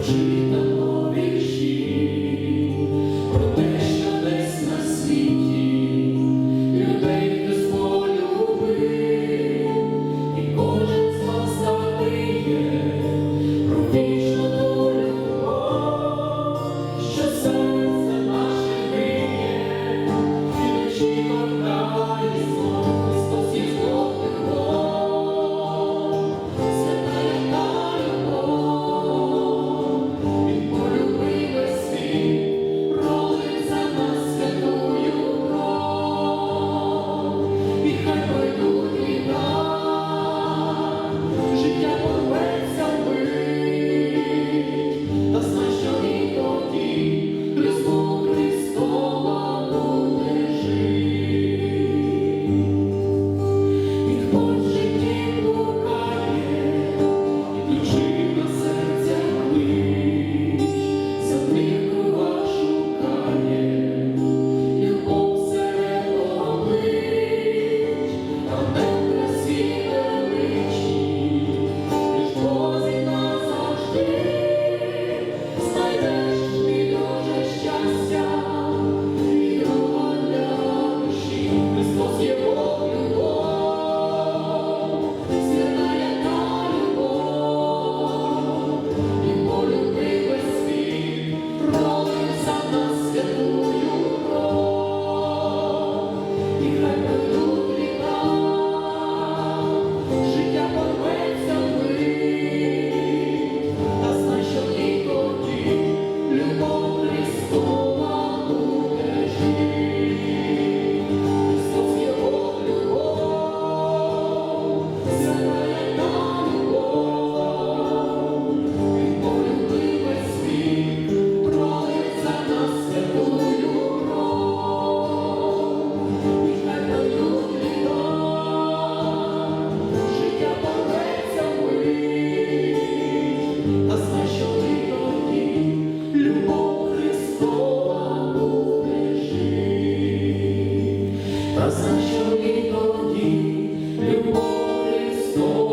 maldita. Lord. Та за що і тоді любов Христос?